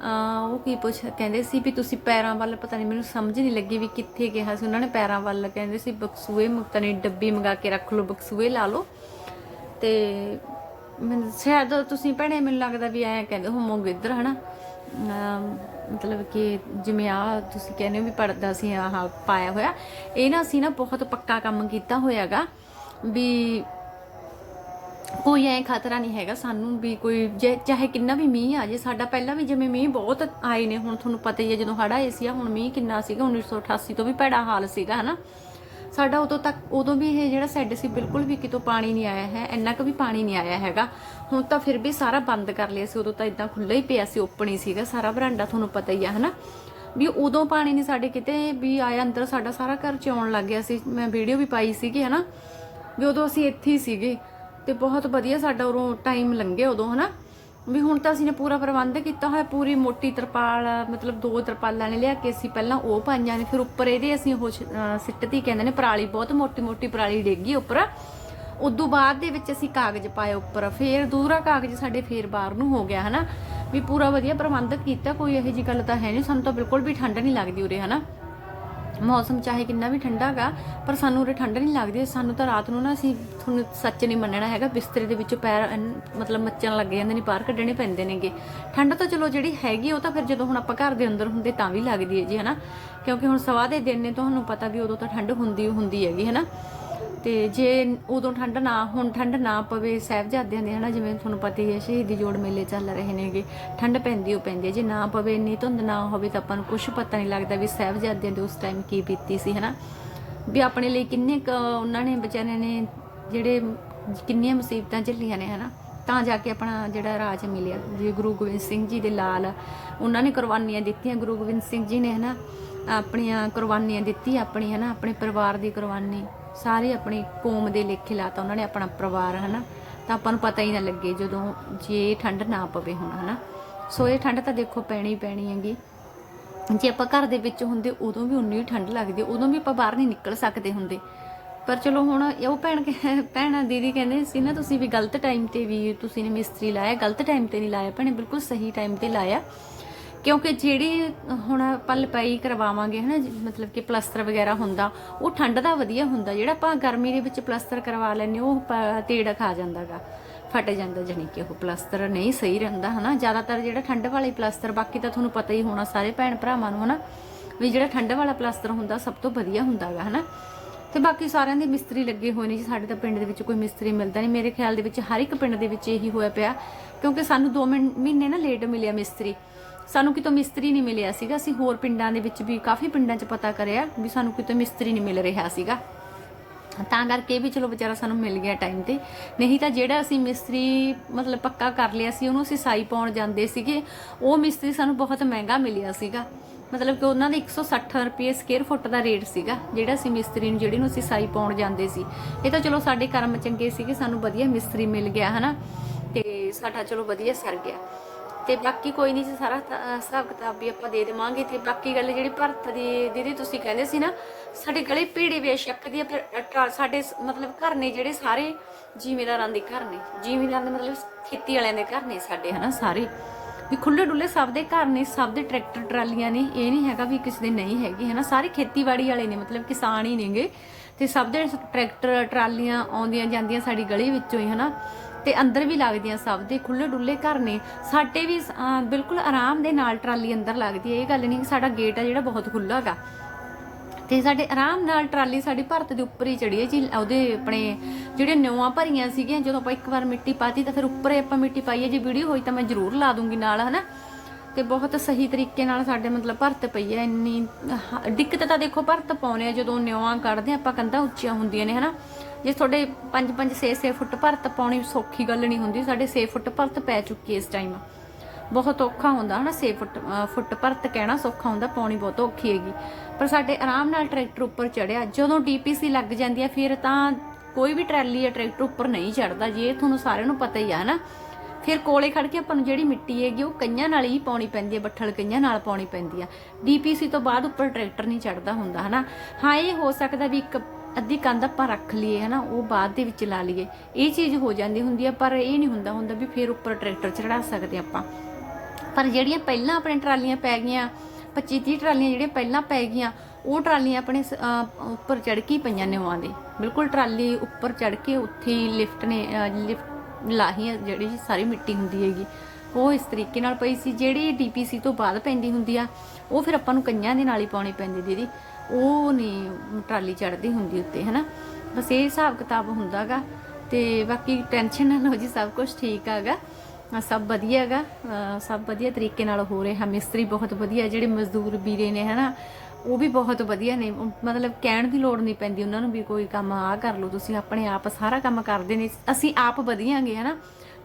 ਉਹ ਕੀ ਪੁੱਛ, ਕਹਿੰਦੇ ਸੀ ਵੀ ਤੁਸੀਂ ਪੈਰਾਂ ਵੱਲ, ਪਤਾ ਨਹੀਂ ਮੈਨੂੰ ਸਮਝ ਨਹੀਂ ਲੱਗੀ ਵੀ ਕਿੱਥੇ ਕਿਹਾ ਸੀ ਉਹਨਾਂ ਨੇ, ਪੈਰਾਂ ਵੱਲ ਕਹਿੰਦੇ ਸੀ, ਬਕਸੂਏ ਮੁਕਤਾ ਨਹੀਂ ਡੱਬੀ ਮੰਗਾ ਕੇ ਰੱਖ ਲਓ, ਬਕਸੂਏ ਲਾ ਲਓ। ਤੇ ਮੈਨੂੰ, ਸ਼ਾਇਦ ਤੁਸੀਂ ਭੈਣੇ, ਮੈਨੂੰ ਲੱਗਦਾ ਵੀ ਐਂ ਕਹਿੰਦੇ ਹੋਮੋਗੇ ਇੱਧਰ, ਹਨਾ, ਅਮ ਮਤਲਬ ਕਿ ਜਿਵੇਂ ਆ ਤੁਸੀਂ ਕਹਿੰਦੇ ਹੋ ਵੀ ਪੜਦਾ ਸੀ ਆਹ ਪਾਇਆ ਹੋਇਆ, ਇਹ ਨਾ ਅਸੀਂ ਨਾ ਬਹੁਤ ਪੱਕਾ ਕੰਮ ਕੀਤਾ ਹੋਇਆਗਾ ਵੀ ਕੋਈ ਐ ਖਤਰਾ ਨਹੀਂ ਹੈਗਾ ਸਾਨੂੰ ਵੀ ਕੋਈ ਜੇ, ਚਾਹੇ ਕਿੰਨਾ ਵੀ ਮੀਂਹ ਆ ਜੇ, ਸਾਡਾ ਪਹਿਲਾਂ ਵੀ ਜਿਵੇਂ ਮੀਂਹ ਬਹੁਤ ਆਏ ਨੇ, ਹੁਣ ਤੁਹਾਨੂੰ ਪਤਾ ਹੀ ਹੈ ਜਦੋਂ ਹੜ੍ਹ ਆਏ ਸੀ ਹੁਣ ਮੀਂਹ ਕਿੰਨਾ ਸੀਗਾ 1988 ਤੋਂ ਵੀ ਭੈੜਾ ਹਾਲ ਸੀਗਾ, ਹਨਾ? ਸਾਡਾ ਉਦੋਂ ਤੱਕ, ਉਦੋਂ ਵੀ ਇਹ ਜਿਹੜਾ ਸੈੱਡ ਸੀ ਬਿਲਕੁਲ ਵੀ ਕਿਤੋਂ ਪਾਣੀ ਨਹੀਂ ਆਇਆ ਹੈ, ਇੰਨਾ ਕੁ ਵੀ ਪਾਣੀ ਨਹੀਂ ਆਇਆ ਹੈਗਾ। ਹੁਣ ਤਾਂ ਫਿਰ ਵੀ ਸਾਰਾ ਬੰਦ ਕਰ ਲਿਆ ਸੀ, ਉਦੋਂ ਤਾਂ ਇਦਾਂ ਖੁੱਲ੍ਹਾ ਹੀ ਪਿਆ ਸੀ, ਓਪਨ ਹੀ ਸੀਗਾ, ਸਾਰਾ ਬਰਾਂਡਾ ਤੁਹਾਨੂੰ ਪਤਾ ਹੀ ਆ, ਹਨਾ? ਵੀ ਉਦੋਂ ਪਾਣੀ ਨਹੀਂ ਸਾਡੇ ਕਿਤੇ ਵੀ ਆਇਆ, ਅੰਦਰ ਸਾਡਾ ਸਾਰਾ ਘਰ ਚ ਆਉਣ ਲੱਗ ਗਿਆ ਸੀ। ਮੈਂ ਵੀਡੀਓ ਵੀ ਪਾਈ ਸੀਗੀ, ਹਨਾ? ਵੀ ਉਦੋਂ ਅਸੀਂ ਇੱਥੇ ਹੀ ਸੀਗੇ ਤੇ ਬਹੁਤ ਵਧੀਆ ਸਾਡਾ ਉਦੋਂ ਟਾਈਮ ਲੰਘਿਆ ਉਦੋਂ, ਹਨਾ? ਵੀ ਹੁਣ ਤਾਂ ਅਸੀਂ ਨੇ ਪੂਰਾ ਪ੍ਰਬੰਧ ਕੀਤਾ ਹੋਇਆ, ਪੂਰੀ ਮੋਟੀ ਤਰਪਾਲ, ਮਤਲਬ ਦੋ ਤਰਪਾਲਾਂ ਨੇ ਲਿਆ ਕੇ ਅਸੀਂ ਪਹਿਲਾਂ ਉਹ ਪਾਈਆਂ ਨੇ, ਫਿਰ ਉੱਪਰ ਇਹਦੇ ਅਸੀਂ ਉਹ ਛ- ਅਹ ਸਿੱਟਤੀ ਕਹਿੰਦੇ ਨੇ ਪਰਾਲੀ ਬਹੁਤ ਮੋਟੀ ਮੋਟੀ ਪਰਾਲੀ ਡੇਗੀ ਉੱਪਰ। ਉਦੋਂ ਬਾਅਦ ਦੇ ਵਿੱਚ ਅਸੀਂ ਕਾਗਜ਼ ਪਾਏ ਉੱਪਰ, ਫੇਰ ਦੂਰਾ ਕਾਗਜ਼ ਸਾਡੇ ਫੇਰ ਬਾਹਰ ਨੂੰ ਹੋ ਗਿਆ, ਹਨਾ? ਵੀ ਪੂਰਾ ਵਧੀਆ ਪ੍ਰਬੰਧ ਕੀਤਾ, ਕੋਈ ਇਹੋ ਜੀ ਗੱਲ ਤਾਂ ਹੈ ਨਹੀਂ, ਸਾਨੂੰ ਤਾਂ ਬਿਲਕੁਲ ਵੀ ਠੰਡ ਨਹੀਂ ਲੱਗਦੀ ਉਰੇ, ਹਨਾ? ਮੌਸਮ ਚਾਹੇ ਕਿੰਨਾ ਵੀ ਠੰਡਾ ਹੈਗਾ, ਪਰ ਸਾਨੂੰ ਉਰੇ ਠੰਡ ਨਹੀਂ ਲੱਗਦੀ। ਸਾਨੂੰ ਤਾਂ ਰਾਤ ਨੂੰ ਨਾ ਅਸੀਂ ਤੁਹਾਨੂੰ ਸੱਚ ਨਹੀਂ ਮੰਨਣਾ ਹੈਗਾ, ਬਿਸਤਰੇ ਦੇ ਵਿੱਚੋਂ ਪੈਰ ਮਤਲਬ ਮੱਚਣ ਲੱਗ ਜਾਂਦੇ ਨੇ, ਬਾਹਰ ਕੱਢਣੇ ਪੈਂਦੇ ਨੇਗੇ। ਠੰਡ ਤਾਂ ਚਲੋ ਜਿਹੜੀ ਹੈਗੀ ਉਹ ਤਾਂ ਫਿਰ ਜਦੋਂ ਹੁਣ ਆਪਾਂ ਘਰ ਦੇ ਅੰਦਰ ਹੁੰਦੇ ਤਾਂ ਵੀ ਲੱਗਦੀ ਹੈ ਜੀ, ਹਨਾ? ਕਿਉਂਕਿ ਹੁਣ ਸਵਾ ਦੇ ਦਿਨ ਨੇ, ਤੁਹਾਨੂੰ ਪਤਾ ਵੀ ਉਦੋਂ ਤਾਂ ਠੰਡ ਹੁੰਦੀ ਹੁੰਦੀ ਹੈਗੀ, ਹਨਾ? ਤੇ ਜੇ ਉਦੋਂ ਠੰਡ ਨਾ, ਹੁਣ ਠੰਡ ਨਾ ਪਵੇ, ਸਾਹਿਬਜ਼ਾਦਿਆਂ ਦੇ ਹਨਾ, ਜਿਵੇਂ ਤੁਹਾਨੂੰ ਪਤਾ ਹੀ ਹੈ, ਸ਼ਹੀਦੀ ਜੋੜ ਮੇਲੇ ਚੱਲ ਰਹੇ ਨੇਗੇ ਠੰਡ ਪੈਂਦੀ ਉਹ ਪੈਂਦੀ ਹੈ। ਜੇ ਨਾ ਪਵੇ, ਇੰਨੀ ਧੁੰਦ ਨਾ ਹੋਵੇ ਤਾਂ ਆਪਾਂ ਨੂੰ ਕੁਝ ਪਤਾ ਨਹੀਂ ਲੱਗਦਾ ਵੀ ਸਾਹਿਬਜ਼ਾਦਿਆਂ ਦੇ ਉਸ ਟਾਈਮ ਕੀ ਬੀਤੀ ਸੀ, ਹਨਾ। ਵੀ ਆਪਣੇ ਲਈ ਕਿੰਨੇ ਕੁ ਉਹਨਾਂ ਨੇ, ਵਿਚਾਰਿਆਂ ਨੇ ਜਿਹੜੇ ਕਿੰਨੀਆਂ ਮੁਸੀਬਤਾਂ ਝੱਲੀਆਂ ਨੇ, ਹਨਾ। ਤਾਂ ਜਾ ਕੇ ਆਪਣਾ ਜਿਹੜਾ ਰਾਜ ਮਿਲਿਆ ਜੀ ਗੁਰੂ ਗੋਬਿੰਦ ਸਿੰਘ ਜੀ ਦੇ ਲਾਲ, ਉਹਨਾਂ ਨੇ ਕੁਰਬਾਨੀਆਂ ਦਿੱਤੀਆਂ। ਗੁਰੂ ਗੋਬਿੰਦ ਸਿੰਘ ਜੀ ਨੇ, ਹਨਾ, ਆਪਣੀਆਂ ਕੁਰਬਾਨੀਆਂ ਦਿੱਤੀ ਆਪਣੀ, ਹਨਾ, ਆਪਣੇ ਪਰਿਵਾਰ ਦੀ ਕੁਰਬਾਨੀ। ਸਾਰੇ ਆਪਣੀ ਕੌਮ ਦੇ ਲੇਖੇ ਲਾਤਾ ਉਹਨਾਂ ਨੇ ਆਪਣਾ ਪਰਿਵਾਰ, ਹਨਾ? ਤਾਂ ਆਪਾਂ ਨੂੰ ਪਤਾ ਹੀ ਨਾ ਲੱਗੇ ਜਦੋਂ ਜੇ ਠੰਡ ਨਾ ਪਵੇ ਹੁਣ, ਹਨਾ? ਸੋ ਇਹ ਠੰਡ ਤਾਂ ਦੇਖੋ ਪੈਣੀ ਪੈਣੀ ਹੈਗੀ। ਜੇ ਆਪਾਂ ਘਰ ਦੇ ਵਿੱਚ ਹੁੰਦੇ ਉਦੋਂ ਵੀ ਉਨੀ ਠੰਡ ਲੱਗਦੀ, ਉਦੋਂ ਵੀ ਆਪਾਂ ਬਾਹਰ ਨਹੀਂ ਨਿਕਲ ਸਕਦੇ ਹੁੰਦੇ। ਪਰ ਚਲੋ ਹੁਣ ਉਹ ਭੈਣ ਕਹਿ- ਭੈਣਾਂ ਦੀਦੀ ਕਹਿੰਦੇ ਸੀ ਨਾ, ਤੁਸੀਂ ਵੀ ਗਲਤ ਟਾਈਮ ਤੇ ਵੀ ਤੁਸੀਂ ਨੇ ਮਿਸਤਰੀ ਲਾਇਆ, ਗਲਤ ਟਾਈਮ ਤੇ ਨਹੀਂ ਲਾਇਆ, ਭੈਣੇ, ਬਿਲਕੁਲ ਸਹੀ ਟਾਈਮ ਤੇ ਲਾਇਆ। ਕਿਉਂਕਿ ਜਿਹੜੀ ਹੁਣ ਆਪਾਂ ਲਪਾਈ ਕਰਵਾਵਾਂਗੇ ਹਨਾ ਜੀ, ਮਤਲਬ ਕਿ ਪਲਸਤਰ ਵਗੈਰਾ ਹੁੰਦਾ ਉਹ ਠੰਡ ਦਾ ਵਧੀਆ ਹੁੰਦਾ ਜਿਹੜਾ ਆਪਾਂ ਗਰਮੀ ਦੇ ਵਿੱਚ ਪਲਸਤਰ ਕਰਵਾ ਲੈਂਦੇ ਉਹ ਪ- ਤੇੜ ਖਾ ਜਾਂਦਾਗਾ ਫਟ ਜਾਂਦਾ ਜਾਣੀ ਕਿ ਉਹ ਪਲਸਤਰ ਨਹੀਂ ਸਹੀ ਰਹਿੰਦਾ ਹਨਾ ਜ਼ਿਆਦਾਤਰ ਜਿਹੜਾ ਠੰਡ ਵਾਲੇ ਪਲਸਤਰ ਬਾਕੀ ਤਾਂ ਤੁਹਾਨੂੰ ਪਤਾ ਹੀ ਹੋਣਾ ਸਾਰੇ ਭੈਣ ਭਰਾਵਾਂ ਨੂੰ ਹਨਾ ਵੀ ਜਿਹੜਾ ਠੰਡ ਵਾਲਾ ਪਲਸਤਰ ਹੁੰਦਾ ਸਭ ਤੋਂ ਵਧੀਆ ਹੁੰਦਾਗਾ ਹਨਾ। ਤੇ ਬਾਕੀ ਸਾਰਿਆਂ ਦੇ ਮਿਸਤਰੀ ਲੱਗੇ ਹੋਏ ਨੇ ਜੀ ਸਾਡੇ ਤਾਂ ਪਿੰਡ ਦੇ ਵਿੱਚ ਕੋਈ ਮਿਸਤਰੀ ਮਿਲਦਾ ਨਹੀਂ ਮੇਰੇ ਖਿਆਲ ਦੇ ਵਿੱਚ ਹਰ ਇੱਕ ਪਿੰਡ ਦੇ ਵਿੱਚ ਇਹੀ ਹੋਇਆ ਪਿਆ ਕਿਉਂਕਿ ਸਾਨੂੰ 2 ਮਹੀਨੇ ਨਾ ਲੇਟ ਮਿਲਿਆ ਮਿਸਤਰੀ। ਸਾਨੂੰ ਕਿਤੋਂ ਮਿਸਤਰੀ ਨਹੀਂ ਮਿਲਿਆ ਸੀਗਾ। ਅਸੀਂ ਹੋਰ ਪਿੰਡਾਂ ਦੇ ਵਿੱਚ ਵੀ ਕਾਫੀ ਪਿੰਡਾਂ 'ਚ ਪਤਾ ਕਰਿਆ ਵੀ ਸਾਨੂੰ ਕਿਤੋਂ ਮਿਸਤਰੀ ਨਹੀਂ ਮਿਲ ਰਿਹਾ ਸੀਗਾ। ਤਾਂ ਕਰਕੇ ਵੀ ਚਲੋ ਵਿਚਾਰਾ ਸਾਨੂੰ ਮਿਲ ਗਿਆ ਟਾਈਮ ਤੇ। ਨਹੀਂ ਤਾਂ ਜਿਹੜਾ ਅਸੀਂ ਮਿਸਤਰੀ ਮਤਲਬ ਪੱਕਾ ਕਰ ਲਿਆ ਸੀ, ਉਹਨੂੰ ਅਸੀਂ ਸਾਈ ਪਾਉਣ ਜਾਂਦੇ ਸੀਗੇ, ਉਹ ਮਿਸਤਰੀ ਸਾਨੂੰ ਬਹੁਤ ਮਹਿੰਗਾ ਮਿਲਿਆ ਸੀਗਾ। ਮਤਲਬ ਕਿ ਉਹਨਾਂ ਦਾ 160 ਰੁਪਏ ਸਕੁਅਰ ਫੁੱਟ ਦਾ ਰੇਟ ਸੀਗਾ, ਜਿਹੜਾ ਅਸੀਂ ਮਿਸਤਰੀ ਨੂੰ, ਜਿਹੜੀ ਨੂੰ ਅਸੀਂ ਸਾਈ ਪਾਉਣ ਜਾਂਦੇ ਸੀ। ਇਹ ਤਾਂ ਚਲੋ ਸਾਡੇ ਕਰਮ ਚੰਗੇ ਸੀਗੇ, ਸਾਨੂੰ ਵਧੀਆ ਮਿਸਤਰੀ ਮਿਲ ਗਿਆ, ਹਨਾ? ਤੇ ਸਾਡਾ ਚਲੋ ਵਧੀਆ ਸਰ ਗਿਆ। ਤੇ ਬਾਕੀ ਕੋਈ ਨਹੀਂ ਜੀ ਸਾਰਾ ਹਿਸਾਬ ਕਿਤਾਬ ਵੀ ਆਪਾਂ ਦੇ ਦੇਵਾਂਗੇ। ਤੇ ਬਾਕੀ ਗੱਲ ਜਿਹੜੀ ਭਰਤ ਦੀ ਦੀਦੀ ਤੁਸੀਂ ਕਹਿੰਦੇ ਸੀ ਨਾ ਸਾਡੇ ਗਲੇ ਪੀੜੀ ਬੇਸ਼ੱਕ ਦੀ ਆ, ਫਿਰ ਸਾਡੇ ਮਤਲਬ ਘਰ ਨੇ ਜਿਹੜੇ ਸਾਰੇ ਜ਼ਿਮੀਦਾਰਾਂ ਦੇ ਘਰ ਨੇ ਜ਼ਿਮੀਂਦਾਰਾਂ ਦੇ ਮਤਲਬ ਖੇਤੀ ਵਾਲਿਆਂ ਦੇ ਘਰ ਨੇ ਸਾਡੇ ਹਨਾ ਸਾਰੇ। ਵੀ ਖੁੱਲੇ ਡੁੱਲੇ ਸਭ ਦੇ ਘਰ ਨੇ ਸਭ ਦੇ ਟਰੈਕਟਰ ਟਰਾਲੀਆਂ ਨੇ ਇਹ ਨਹੀਂ ਹੈਗਾ ਵੀ ਕਿਸੇ ਦੇ ਨਹੀਂ ਹੈਗੇ ਹਨਾ ਸਾਰੇ ਖੇਤੀਬਾੜੀ ਵਾਲੇ ਨੇ ਮਤਲਬ ਕਿਸਾਨ ਹੀ ਨੇਗੇ। ਤੇ ਸਭ ਦੇ ਟਰੈਕਟਰ ਟਰਾਲੀਆਂ ਆਉਂਦੀਆਂ ਜਾਂਦੀਆਂ ਸਾਡੀ ਗਲੀ ਵਿੱਚੋਂ ਹੀ ਹਨਾ। ਤੇ ਅੰਦਰ ਵੀ ਲੱਗਦੀਆਂ ਸਭ ਦੇ ਖੁੱਲੇ ਡੁੱਲੇ ਘਰ ਨੇ। ਸਾਡੇ ਵੀ ਬਿਲਕੁਲ ਆਰਾਮ ਦੇ ਨਾਲ ਟਰਾਲੀ ਅੰਦਰ ਲੱਗਦੀ ਹੈ। ਇਹ ਗੱਲ ਨਹੀਂ ਕਿ ਸਾਡਾ ਗੇਟ ਆ ਜਿਹੜਾ ਬਹੁਤ ਖੁੱਲਾ ਹੈਗਾ। ਤੇ ਸਾਡੇ ਆਰਾਮ ਨਾਲ ਟਰਾਲੀ ਸਾਡੀ ਭਰਤ ਦੇ ਉੱਪਰ ਹੀ ਚੜੀ ਹੈ। ਜੀ ਉਹਦੇ ਆਪਣੇ ਜਿਹੜੇ ਨਿਉਆਂ ਭਰੀਆਂ ਸੀਗੀਆਂ ਜਦੋਂ ਆਪਾਂ ਇੱਕ ਵਾਰ ਮਿੱਟੀ ਪਾਤੀ ਤਾਂ ਫਿਰ ਉੱਪਰ ਹੀ ਆਪਾਂ ਮਿੱਟੀ ਪਾਈਏ ਜੇ ਵੀਡੀਓ ਹੋਈ ਤਾਂ ਮੈਂ ਜ਼ਰੂਰ ਲਾ ਦੂੰਗੀ ਨਾਲ ਹਨਾ? ਤੇ ਬਹੁਤ ਸਹੀ ਤਰੀਕੇ ਨਾਲ ਸਾਡੇ ਮਤਲਬ ਭਰਤ ਪਈ ਹੈ। ਇੰਨੀ ਦਿੱਕਤ ਤਾਂ ਦੇਖੋ ਭਰਤ ਪਾਉਣੇ ਆ ਜਦੋਂ ਨਿਉਆਂ ਕੱਢਦੇ ਆ, ਆਪਾਂ ਕੰਧਾਂ ਉੱਚੀਆਂ ਹੁੰਦੀਆਂ ਨੇ ਹਨਾ? ਜੇ ਤੁਹਾਡੇ 5 5 6 6 ਫੁੱਟ ਭਰਤ ਪਾਉਣੀ ਸੌਖੀ ਗੱਲ ਨਹੀਂ ਹੁੰਦੀ, ਸਾਡੇ 6 ਫੁੱਟ ਭਰਤ ਪੈ ਚੁੱਕੀ ਇਸ ਟਾਈਮ ਬਹੁਤ ਔਖਾ ਹੁੰਦਾ ਹਨਾ 6 ਫੁੱਟ ਫੁੱਟ ਭਰਤ ਕਹਿਣਾ ਸੌਖਾ ਹੁੰਦਾ, ਪਾਉਣੀ ਬਹੁਤ ਔਖੀ ਹੈਗੀ। ਪਰ ਸਾਡੇ ਆਰਾਮ ਨਾਲ ਟਰੈਕਟਰ ਉੱਪਰ ਚੜਿਆ, ਜਦੋਂ ਡੀਪੀਸੀ ਲੱਗ ਜਾਂਦੀ ਹੈ, ਫਿਰ ਤਾਂ ਕੋਈ ਵੀ ਟਰੈਲੀ ਜਾਂ ਟਰੈਕਟਰ ਉੱਪਰ ਨਹੀਂ ਚੜਦਾ, ਜੇ ਤੁਹਾਨੂੰ ਸਾਰਿਆਂ ਨੂੰ ਪਤਾ ਹੀ ਆ ਹਨਾ। ਫਿਰ ਕੋਲੇ ਖੜ ਕੇ ਆਪਾਂ ਨੂੰ ਜਿਹੜੀ ਮਿੱਟੀ ਹੈਗੀ, ਉਹ ਕਈਆਂ ਨਾਲ ਹੀ ਪਾਉਣੀ ਪੈਂਦੀ ਹੈ, ਬੱਠਲ ਕਈਆਂ ਨਾਲ ਪਾਉਣੀ ਪੈਂਦੀ ਆ। ਡੀਪੀਸੀ ਤੋਂ ਬਾਅਦ ਉੱਪਰ ਟਰੈਕਟਰ ਨਹੀਂ ਚੜਦਾ ਹੁੰਦਾ ਹਨਾ। ਹਾਂ, ਇਹ ਹੋ ਸਕਦਾ ਵੀ ਇੱਕ ਅੱਧੀ ਕੰਧ ਆਪਾਂ ਰੱਖ ਲਈਏ, ਹਨਾ, ਉਹ ਬਾਅਦ ਦੇ ਵਿੱਚ ਲਾ ਲਈਏ। ਇਹ ਚੀਜ਼ ਹੋ ਜਾਂਦੀ ਹੁੰਦੀ ਆ, ਪਰ ਇਹ ਨਹੀਂ ਹੁੰਦਾ ਹੁੰਦਾ ਵੀ ਫਿਰ ਉੱਪਰ ਟਰੈਕਟਰ ਚੜਾ ਸਕਦੇ ਆਪਾਂ। ਪਰ ਜਿਹੜੀਆਂ ਪਹਿਲਾਂ ਆਪਣੇ ਟਰਾਲੀਆਂ ਪੈ ਗਈਆਂ 25 30 ਟਰਾਲੀਆਂ ਜਿਹੜੀਆਂ ਪਹਿਲਾਂ ਪੈ ਗਈਆਂ, ਉਹ ਟਰਾਲੀਆਂ ਆਪਣੇ ਸ- ਉੱਪਰ ਚੜ ਕੇ ਹੀ ਪਈਆਂ ਨਿਵਾਂ ਦੇ। ਬਿਲਕੁਲ ਟਰਾਲੀ ਉੱਪਰ ਚੜ ਕੇ ਉੱਥੇ ਹੀ ਲਿਫਟ ਨੇ ਲਿਫਟ ਲਾਹੀ ਜਿਹੜੀ ਸਾਰੀ ਮਿੱਟੀ ਹੁੰਦੀ ਹੈਗੀ। ਉਹ ਇਸ ਤਰੀਕੇ ਨਾਲ ਪਈ ਸੀ। ਜਿਹੜੀ ਡੀਪੀਸੀ ਤੋਂ ਬਾਅਦ ਪੈਂਦੀ ਹੁੰਦੀ ਆ, ਉਹ ਫਿਰ ਆਪਾਂ ਨੂੰ ਕਈਆਂ ਦੇ ਨਾਲ ਹੀ ਪਾਉਣੀ ਪੈਂਦੀ ਦੀਦੀ। ਉਹ ਨਹੀਂ ਟਰਾਲੀ ਚੜਦੀ ਹੁੰਦੀ ਉੱਤੇ, ਹਨਾ? ਬਸ ਇਹ ਹਿਸਾਬ ਕਿਤਾਬ ਹੁੰਦਾਗਾ ਤੇ ਬਾਕੀ ਟੈਨਸ਼ਨ ਨਾ ਲਓ ਜੀ, ਸਭ ਕੁਝ ਠੀਕ ਆਗਾ। ਸਭ ਵਧੀਆ ਹੈਗਾ ਸਭ ਵਧੀਆ ਤਰੀਕੇ ਨਾਲ ਹੋ ਰਿਹਾ। ਮਿਸਤਰੀ ਬਹੁਤ ਵਧੀਆ, ਜਿਹੜੇ ਮਜ਼ਦੂਰ ਵੀਰੇ ਨੇ, ਹਨਾ? ਉਹ ਵੀ ਬਹੁਤ ਵਧੀਆ ਨੇ। ਮਤਲਬ ਕਹਿਣ ਦੀ ਲੋੜ ਨਹੀਂ ਪੈਂਦੀ ਉਹਨਾਂ ਨੂੰ ਵੀ ਕੋਈ ਕੰਮ ਆ ਕਰ ਲਓ। ਤੁਸੀਂ ਆਪਣੇ ਆਪ ਸਾਰਾ ਕੰਮ ਕਰਦੇ ਨੇ। ਅਸੀਂ ਆਪ ਵਧੀਆਂਗੇ, ਹਨਾ?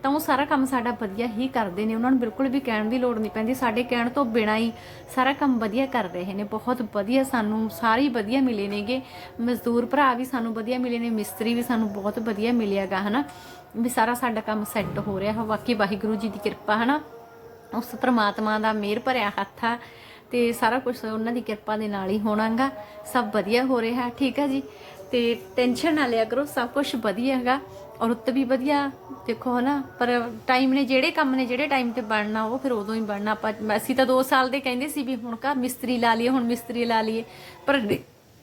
ਤਾਂ ਉਹ ਸਾਰਾ ਕੰਮ ਸਾਡਾ ਵਧੀਆ ਹੀ ਕਰਦੇ ਨੇ। ਉਹਨਾਂ ਨੂੰ ਬਿਲਕੁਲ ਵੀ ਕਹਿਣ ਦੀ ਲੋੜ ਨਹੀਂ ਪੈਂਦੀ। ਸਾਡੇ ਕਹਿਣ ਤੋਂ ਬਿਨਾਂ ਹੀ ਸਾਰਾ ਕੰਮ ਵਧੀਆ ਕਰ ਰਹੇ ਨੇ। ਬਹੁਤ ਵਧੀਆ ਸਾਨੂੰ ਸਾਰੇ ਹੀ ਵਧੀਆ ਮਿਲੇ ਨੇਗੇ। ਮਜ਼ਦੂਰ ਭਰਾ ਵੀ ਸਾਨੂੰ ਵਧੀਆ ਮਿਲੇ ਨੇ। ਮਿਸਤਰੀ ਵੀ ਸਾਨੂੰ ਬਹੁਤ ਵਧੀਆ ਮਿਲਿਆਗਾ, ਹਨਾ? ਵੀ ਸਾਰਾ ਸਾਡਾ ਕੰਮ ਸੈੱਟ ਹੋ ਰਿਹਾ ਹੈ ਬਾਕੀ ਵਾਹਿਗੁਰੂ ਜੀ ਦੀ ਕਿਰਪਾ, ਹਨਾ? ਉਸ ਪ੍ਰਮਾਤਮਾ ਦਾ ਮਿਹਰ ਭਰਿਆ ਹੱਥ ਆ ਤੇ ਸਾਰਾ ਕੁਝ ਉਹਨਾਂ ਦੀ ਕਿਰਪਾ ਦੇ ਨਾਲ ਹੀ ਹੋਣਾਗਾ। ਸਭ ਵਧੀਆ ਹੋ ਰਿਹਾ, ਠੀਕ ਹੈ ਜੀ? ਤੇ ਟੈਨਸ਼ਨ ਨਾ ਲਿਆ ਕਰੋ। ਸਭ ਕੁਝ ਵਧੀਆ ਹੈਗਾ। ਔਰ ਉੱਤ ਵੀ ਵਧੀਆ, ਦੇਖੋ ਹਨਾ, ਪਰ ਟਾਈਮ ਨੇ ਜਿਹੜੇ ਕੰਮ ਨੇ, ਜਿਹੜੇ ਟਾਈਮ ਤੇ ਬਣਨਾ, ਉਹ ਫਿਰ ਉਦੋਂ ਹੀ ਬਣਨਾ। ਆਪਾਂ, ਅਸੀਂ ਤਾਂ 2 ਸਾਲ ਦੇ ਕਹਿੰਦੇ ਸੀ ਵੀ ਹੁਣ ਘਰ ਮਿਸਤਰੀ ਲਾ ਲਈਏ, ਹੁਣ ਮਿਸਤਰੀ ਲਾ ਲਈਏ। ਪਰ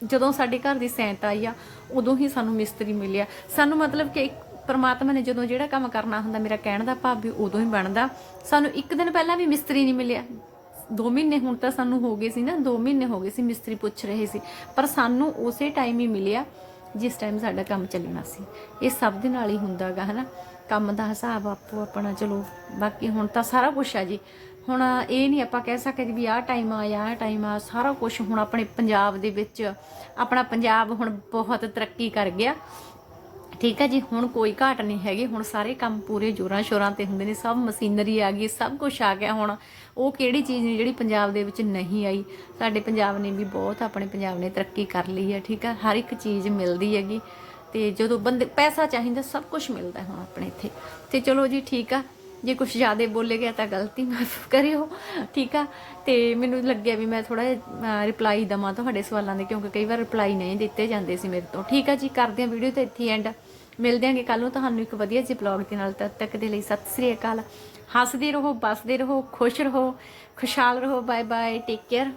ਜਦੋਂ ਸਾਡੇ ਘਰ ਦੀ ਸੈਂਟ ਆਈ ਆ, ਉਦੋਂ ਹੀ ਸਾਨੂੰ ਮਿਸਤਰੀ ਮਿਲਿਆ। ਸਾਨੂੰ ਮਤਲਬ ਕਿ ਇੱਕ ਪਰਮਾਤਮਾ ਨੇ ਜਦੋਂ ਜਿਹੜਾ ਕੰਮ ਕਰਨਾ ਹੁੰਦਾ, ਮੇਰਾ ਕਹਿਣ ਦਾ ਭਾਵ ਵੀ ਉਦੋਂ ਹੀ ਬਣਦਾ। ਸਾਨੂੰ ਇੱਕ ਦਿਨ ਪਹਿਲਾਂ ਵੀ ਮਿਸਤਰੀ ਨਹੀਂ ਮਿਲਿਆ। 2 ਮਹੀਨੇ ਹੁਣ ਤਾਂ ਸਾਨੂੰ ਹੋ ਗਏ ਸੀ ਨਾ 2 ਮਹੀਨੇ ਹੋ ਗਏ ਸੀ ਮਿਸਤਰੀ ਪੁੱਛ ਰਹੇ ਸੀ। ਪਰ ਸਾਨੂੰ ਉਸੇ ਟਾਈਮ ਹੀ ਮਿਲਿਆ। ਜਿਸ ਟਾਈਮ ਸਾਡਾ ਕੰਮ ਚੱਲਣਾ ਸੀ। ਇਹ ਸਭ ਦੇ ਨਾਲ ਹੀ ਹੁੰਦਾਗਾ, ਹਨਾ? ਕੰਮ ਦਾ ਹਿਸਾਬ ਆਪੋ ਆਪਣਾ, ਚਲੋ, ਬਾਕੀ ਹੁਣ ਤਾਂ ਸਾਰਾ ਕੁਝ ਆ ਜੀ। ਹੁਣ ਇਹ ਨਹੀਂ ਆਪਾਂ ਕਹਿ ਸਕਦੇ ਵੀ ਆਹ ਟਾਈਮ ਆ ਆਹ ਟਾਈਮ ਆ, ਸਾਰਾ ਕੁਝ ਹੁਣ ਆਪਣੇ ਪੰਜਾਬ ਦੇ ਵਿੱਚ, ਆਪਣਾ ਪੰਜਾਬ ਹੁਣ ਬਹੁਤ ਤਰੱਕੀ ਕਰ ਗਿਆ। ਠੀਕ ਹੈ ਜੀ, ਹੁਣ ਕੋਈ ਘਾਟ ਨਹੀਂ ਹੈਗੀ, ਹੁਣ ਸਾਰੇ ਕੰਮ ਪੂਰੇ ਜੋਰਾਂ ਸ਼ੋਰਾਂ ਤੇ ਹੁੰਦੇ ਨੇ, ਸਭ ਮਸ਼ੀਨਰੀ ਆ ਗਈ, ਸਭ ਕੁਝ ਆ ਗਿਆ ਹੁਣ। ਉਹ ਕਿਹੜੀ ਚੀਜ਼ ਨੇ ਜਿਹੜੀ ਪੰਜਾਬ ਦੇ ਵਿੱਚ ਨਹੀਂ ਆਈ। ਸਾਡੇ ਪੰਜਾਬ ਨੇ ਵੀ ਬਹੁਤ ਆਪਣੇ ਪੰਜਾਬ ਨੇ ਤਰੱਕੀ ਕਰ ਲਈ ਹੈ, ਠੀਕ ਹੈ ਹਰ ਇੱਕ ਚੀਜ਼ ਮਿਲਦੀ ਹੈਗੀ ਤੇ ਜਦੋਂ ਬੰਦੇ ਪੈਸਾ ਚਾਹੀਦਾ, ਸਭ ਕੁਝ ਮਿਲਦਾ ਹੁਣ ਆਪਣੇ ਇੱਥੇ। ਤੇ ਚਲੋ ਜੀ ਠੀਕ ਆ, ਜੇ ਕੁਝ ਜ਼ਿਆਦਾ ਬੋਲੇ ਗਿਆ ਤਾਂ ਗਲਤੀ ਮਾਫ ਕਰਿਓ, ਠੀਕ ਆ? ਤੇ ਮੈਨੂੰ ਲੱਗਿਆ ਵੀ ਮੈਂ ਥੋੜਾ ਰਿਪਲਾਈ ਦਵਾਂ ਤੁਹਾਡੇ ਸਵਾਲਾਂ ਦੇ, ਕਿਉਂਕਿ ਕਈ ਵਾਰ ਰਿਪਲਾਈ ਨਹੀਂ ਦਿੱਤੇ ਜਾਂਦੇ ਸੀ ਮੇਰੇ ਤੋਂ। ਠੀਕ ਆ ਜੀ, ਕਰਦੇ ਹਾਂ ਵੀਡੀਓ ਤੇ ਇੱਥੇ ਐਂਡ ਮਿਲਦੇ ਆਂਗੇ ਕੱਲ ਨੂੰ, ਤੁਹਾਨੂੰ ਇੱਕ ਵਧੀਆ ਜਿਹੇ ਬਲੌਗ ਦੇ ਨਾਲ, ਤਦ ਤੱਕ ਦੇ ਲਈ ਸਤਿ ਸ੍ਰੀ ਅਕਾਲ। ਹੱਸਦੇ ਰਹੋ ਬਸਦੇ ਰਹੋ ਖੁਸ਼ ਰਹੋ ਖੁਸ਼ਹਾਲ ਰਹੋ ਬਾਏ ਬਾਏ ਟੇਕ ਕੇਅਰ